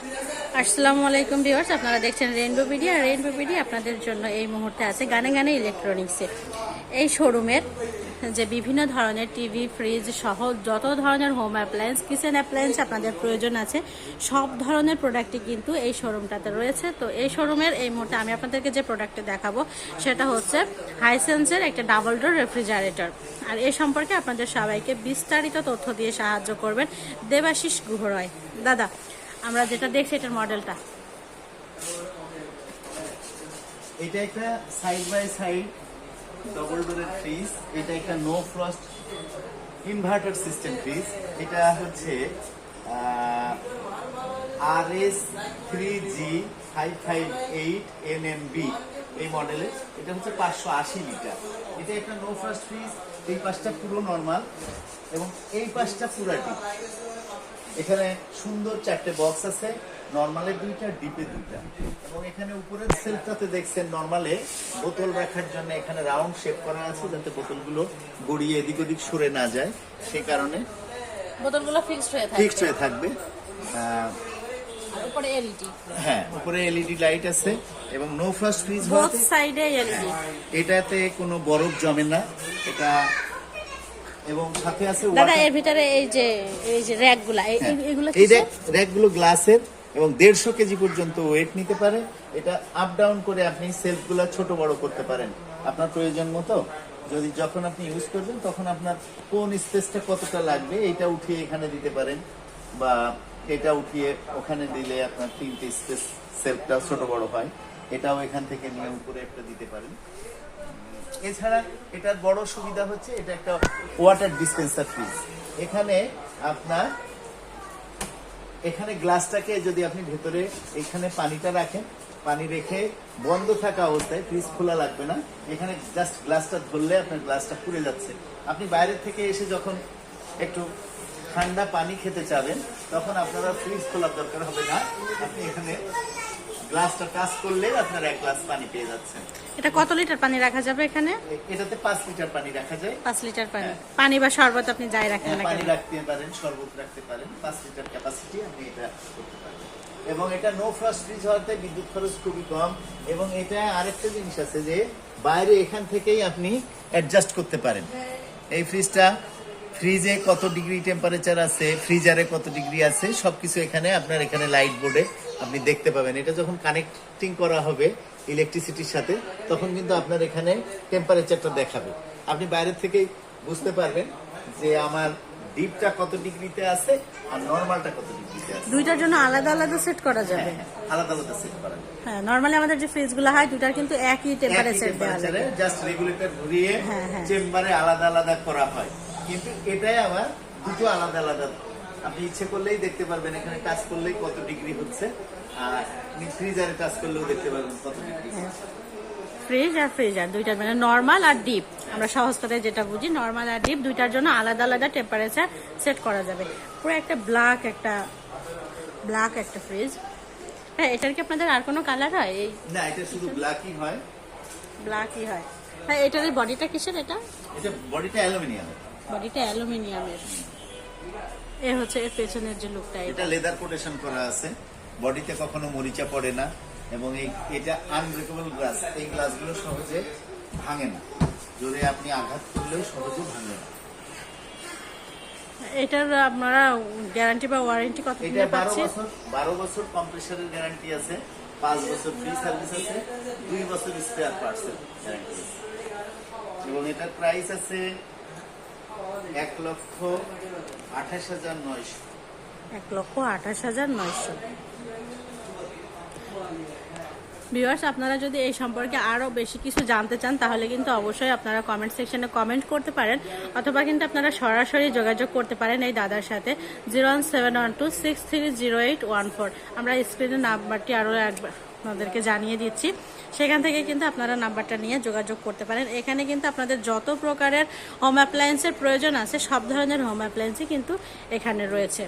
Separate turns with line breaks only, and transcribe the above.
আসসালামু আলাইকুম ভিউয়ার্স, আপনারা দেখছেন রেইনবো বিডি আর রেইনবো বিডি আপনাদের জন্য এই মুহূর্তে আছে গানে গানে ইলেকট্রনিক্সে এই শোরুমের যে বিভিন্ন ধরনের টিভি ফ্রিজ সহ যত ধরনের হোম অ্যাপ্লায়েন্স কিচেন অ্যাপ্লায়েন্স আপনাদের প্রয়োজন আছে, সব ধরনের প্রোডাক্টই কিন্তু এই শোরুমটাতে রয়েছে। তো এই শোরুমের এই মুহূর্তে আমি আপনাদেরকে যে প্রোডাক্টটা দেখাবো, সেটা হচ্ছে হাইসেন্সের একটা ডাবল ডোর রেফ্রিজারেটর আর এই সম্পর্কে আপনাদের সবাইকে বিস্তারিত তথ্য দিয়ে সাহায্য করবেন দেবাশিস গুহরয়। দাদা আমরা যেটা দেখছি এটার মডেলটা।
এটা একটা সাইড বাই সাইড ডবল ডোরের ফ্রিজ এটা একটা no frost inverter system fridge এটা হচ্ছে R S three G five five eight N M B এই মডেলের এটা হচ্ছে পাঁচশো আশি লিটার। এটা একটা নো ফ্রস্ট ফ্রিজ এই পাশটা পুরো নর্মাল এবং এই পাশটা পুরাটি এখানে সুন্দর চারটে বক্স আছে। নর্মালের দুইটা ডিপে দুইটা। এবং এখানে উপরের সেলফটাতে দেখছেন নর্মালে বোতল রাখার জন্য এখানে রাউন্ড শেপ করা আছে যাতে বোতলগুলো গড়িয়ে এদিক ওদিক সরে না যায়। সেই কারণে
বোতলগুলো ফিক্সড হয়ে
ফিক্সড হয়ে থাকবে।
উপরে এলইডি
হ্যাঁ উপরে এলইডি লাইট আছে এবং নো ফার্স্ট ফ্রিজ
বোথ সাইডে এলইডি
এটাতে কোনো বরফ জমে না। এটা এবং সাথে আছে
দাদা এর ভিতরে এই যে এই যে র্যাকগুলা এই- এই-
হ্যাঁ। এই
কিসের?
র্যাক গ্লাসের এবং দেড়শো কেজি পর্যন্ত ওয়েট নিতে পারে। এটা আপ ডাউন করে আপনি সেলফগুলা ছোট বড় করতে পারেন। আপনার প্রয়োজন মতো। যদি যখন আপনি ইউজ করবেন তখন আপনার কোন স্পেসটা কতটা লাগবে এটা উঠিয়ে এখানে দিতে পারেন। বা এটা উঠিয়ে ওখানে দিলে আপনার তিনটে স্পেস সেলফটা ছোট বড় হয়। এটাও এখান থেকে নিয়ে উপরে একটা দিতে পারেন। এছাড়া এটার বড় সুবিধা হচ্ছে এটা একটা ওয়াটার ডিসপেন্সার ফ্রিজ এখানে আপনার, এখানে গ্লাসটাকে যদি আপনি ভেতরে, এখানে পানিটা রাখেন, পানি রেখে বন্ধ থাকা অবস্থায় ফ্রিজ খোলা লাগবে না। এখানে জাস্ট গ্লাসটা ধরলে আপনার গ্লাসটা পুড়ে যাচ্ছে। আপনি বাইরে থেকে এসে যখন একটু ঠান্ডা পানি খেতে চাবেন, তখন আপনারা ফ্রিজ খোলার দরকার হবে না। আপনি এখানে গ্লাসটা টাচ করলে আপনার এক গ্লাস পানি পেয়ে যাচ্ছেন।
এটা কত লিটার পানি রাখা যাবে এখানে?
এটাতে পাঁচ লিটার পানি রাখা যায়।
পাঁচ লিটার পানি। পানি বা শরবত আপনি যাই রাখেন না
হ্যাঁ, পানি রাখতে পারেন শরবত রাখতে পারেন পাঁচ লিটার ক্যাপাসিটি আপনি এটা করতে পারেন। এবং এটা নো ফ্রস্ট ফ্রিজ হওয়াতে বিদ্যুৎ খরচ খুবই কম। এবং এটা আরেকটা জিনিস আছে যে বাইরে এখান থেকেই আপনি অ্যাডজাস্ট করতে পারেন। এই ফ্রিজটা ফ্রিজে কত ডিগ্রি টেম্পারেচার আছে ফ্রিজারে কত ডিগ্রি আছে সবকিছু এখানে আপনার এখানে লাইট বোর্ডে আপনি দেখতে পাবেন। এটা যখন কানেক্টিং করা হবে ইলেকট্রিসিটির সাথে তখন কিন্তু আপনার এখানে টেম্পারেচারটা দেখাবে। আপনি বাইরে থেকেই বুঝতে পারবেন যে আমার ডিপটা কত ডিগ্রিতে আছে আর নর্মালটা কত ডিগ্রিতে আছে।
দুইটার জন্য আলাদা আলাদা সেট করা যাবে।
হ্যাঁ, হ্যাঁ, আলাদা আলাদা সেট করা যায়
হ্যাঁ নর্মালি আমাদের যে ফ্রিজগুলো হয় দুটার কিন্তু একই টেম্পারেচার দেওয়া লাগে।
জাস্ট রেগুলেটর ঘুরিয়ে
হ্যাঁ, হ্যাঁ।
চেম্বারে আলাদা আলাদা করা হয়। কিন্তু এটাই আবার দুটো আলাদা আলাদা আপনি ইচ্ছে করলেই দেখতে পারবেন এখানে টাচ করলেই কত ডিগ্রি হচ্ছে। আর ফ্রিজারে টাচ করলেও দেখতে পারবেন কত ডিগ্রি
ফ্রিজ আর ফ্রিজার দুইটার মানে নর্মাল আর ডিপ আমরা সহজ যেটা বুঝি নর্মাল আর ডিপ দুইটার জন্য আলাদা আলাদা টেম্পারেচার সেট করা যাবে। পুরো একটা ব্ল্যাক একটা ব্ল্যাক একটা ফ্রিজ হ্যাঁ এটার কি আপনাদের আর কোনো কালার হয়? এই
না এটা শুধু ব্ল্যাকই হয়।
ব্ল্যাকই হয়। হ্যাঁ এটার বডিটা কিসের এটা?
এটা বডিটা অ্যালুমিনিয়াম
বডিটা অ্যালুমিনিয়ামের। এ হচ্ছে এর পেছনের যে লুকটা এটা।
লেদার কোটেশন করা আছে। বডিতে কখনো মরিচা পড়ে না এবং এই এটা আনব্রেকেবল গ্লাস এই গ্লাসগুলো সহজে ভাঙে না। জোরে আপনি আঘাত করলেও সহজে ভাঙে না।
এটার আপনারা গ্যারান্টি বা ওয়ারেন্টি কত দিনে
বারো
পাচ্ছি
বছর বারো বছর কম্প্রেসারের গ্যারান্টি আছে। পাঁচ বছর ফ্রি সার্ভিস আছে। দুই বছর স্পেয়ার পার্টস গ্যারান্টি আছে। এবং এটার প্রাইস আছে এক লক্ষ আঠাশ হাজার নয়শো।
এক লক্ষ আঠাশ হাজার নয়শো। ভিউয়ার্স আপনারা যদি এই সম্পর্কে আরও বেশি কিছু জানতে চান, তাহলে কিন্তু অবশ্যই আপনারা কমেন্ট সেকশনে কমেন্ট করতে পারেন, অথবা কিন্তু আপনারা সরাসরি যোগাযোগ করতে পারেন এই দাদার সাথে zero one seven one two six three zero eight one four আমরা স্ক্রিনে নাম্বারটি আরও একবার আপনাদেরকে জানিয়ে দিচ্ছি। সেখান থেকে কিন্তু আপনারা নাম্বারটা নিয়ে যোগাযোগ করতে পারেন। এখানে কিন্তু আপনাদের যত প্রকারের হোম অ্যাপ্লায়েন্সের প্রয়োজন আছে, সব ধরনের হোম অ্যাপ্লায়েন্সই কিন্তু এখানে রয়েছে।